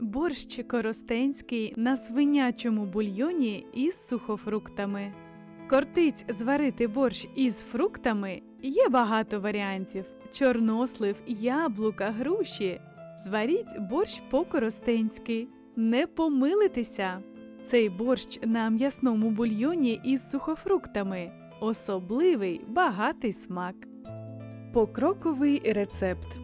Борщ коростенський на свинячому бульйоні із сухофруктами. Кортиць зварити борщ із фруктами є багато варіантів: чорнослив, яблука, груші. Зваріть борщ по-коростенськи. Не помилитися. Цей борщ на м'ясному бульйоні із сухофруктами. Особливий багатий смак. Покроковий рецепт.